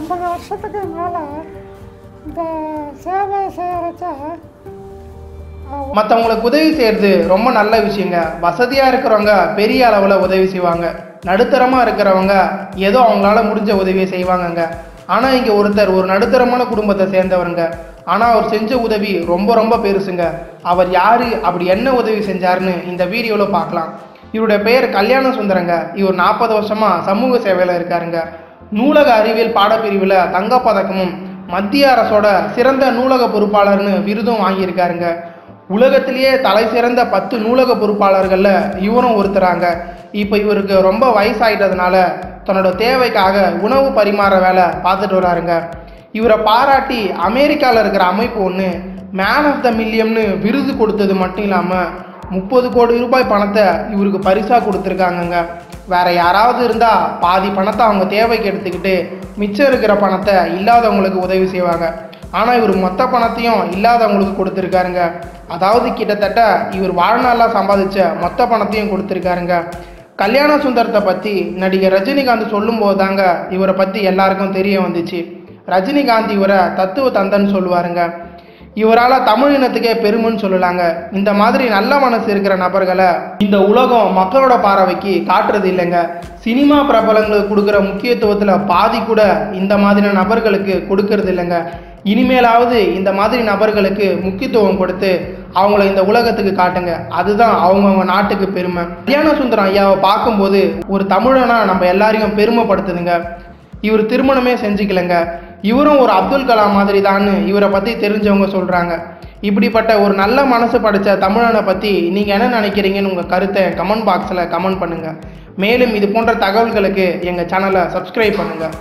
ஐம்பது வருஷத்துக்கு மேலே இந்த சேவை செய்கிறச்ச மற்றவங்களுக்கு உதவி செய்கிறது ரொம்ப நல்ல விஷயங்க. வசதியாக இருக்கிறவங்க பெரிய அளவில் உதவி செய்வாங்க. நடுத்தரமாக இருக்கிறவங்க ஏதோ அவங்களால முடிஞ்ச உதவியை செய்வாங்கங்க. ஆனால் இங்கே ஒருத்தர் ஒரு நடுத்தரமான குடும்பத்தை சேர்ந்தவருங்க. ஆனால் அவர் செஞ்ச உதவி ரொம்ப ரொம்ப பெருசுங்க. அவர் யார் அப்படி என்ன உதவி செஞ்சாருன்னு இந்த வீடியோவில் பார்க்கலாம். இவருடைய பெயர் கல்யாண சுந்தரங்க. இவர் நாற்பது வருஷமாக சமூக சேவையில் இருக்காருங்க. நூலக அறிவியல் பாடப்பிரிவில் தங்கப்பதக்கமும் மத்திய அரசோட சிறந்த நூலக பொறுப்பாளர்னு விருதும் வாங்கியிருக்காருங்க. உலகத்திலேயே தலை சிறந்த பத்து நூலக பொறுப்பாளர்களில் இவரும் ஒருத்தராங்க. இப்போ இவருக்கு ரொம்ப வயசாயிட்டதுனால தன்னோட தேவைக்காக உணவு பரிமாற வேலை பார்த்துட்டு வராருங்க. இவரை பாராட்டி அமெரிக்காவில் இருக்கிற அமைப்பு ஒன்று மேன் ஆஃப் த மில்லியம்னு விருது கொடுத்தது மட்டும் இல்லாமல் முப்பது கோடி ரூபாய் பணத்தை இவருக்கு பரிசாக கொடுத்துருக்காங்கங்க. வேற யாராவது இருந்தால் பாதி பணத்தை அவங்க தேவைக்கு எடுத்துக்கிட்டு மிச்சம் இருக்கிற பணத்தை இல்லாதவங்களுக்கு உதவி செய்வாங்க. ஆனால் இவர் மொத்த பணத்தையும் இல்லாதவங்களுக்கு கொடுத்துருக்காருங்க. அதாவது கிட்டத்தட்ட இவர் வாழ்நாளாக சம்பாதிச்ச மொத்த பணத்தையும் கொடுத்துருக்காருங்க. கல்யாண சுந்தரத்தை பற்றி நடிகர் ரஜினிகாந்த் சொல்லும்போது தாங்க இவரை பற்றி எல்லாருக்கும் தெரிய வந்துச்சு. ரஜினிகாந்த் இவரை தத்துவ தந்தன்னு சொல்லுவாருங்க. இவரால் தமிழ் இனத்துக்கே பெருமைன்னு சொல்லலாங்க. இந்த மாதிரி நல்ல மனசு இருக்கிற நபர்களை இந்த உலகம் மக்களோட பார்வைக்கு காட்டுறது இல்லைங்க. சினிமா பிரபலங்களுக்கு கொடுக்குற முக்கியத்துவத்தில் பாதி கூட இந்த மாதிரி நபர்களுக்கு கொடுக்கறது இல்லைங்க. இனிமேலாவது இந்த மாதிரி நபர்களுக்கு முக்கியத்துவம் கொடுத்து அவங்கள இந்த உலகத்துக்கு காட்டுங்க. அதுதான் அவங்கவுங்க நாட்டுக்கு பெருமை. கல்யாண சுந்தரம் ஐயாவை பார்க்கும்போது ஒரு தமிழனா நம்ம எல்லாரையும் பெருமைப்படுத்துதுங்க. இவர் திருமணமே செஞ்சுக்கலங்க. இவரும் ஒரு அப்துல் கலாம் மாதிரி தான் இவரை பற்றி தெரிஞ்சவங்க சொல்கிறாங்க இப்படிப்பட்ட ஒரு நல்ல மனசு படித்த தமிழனை பற்றி நீங்கள் என்ன நினைக்கிறீங்கன்னு உங்கள் கருத்தை கமெண்ட் பாக்ஸில் கமெண்ட் பண்ணுங்கள் மேலும் இது போன்ற தகவல்களுக்கு எங்கள் சேனலை சப்ஸ்கிரைப் பண்ணுங்கள்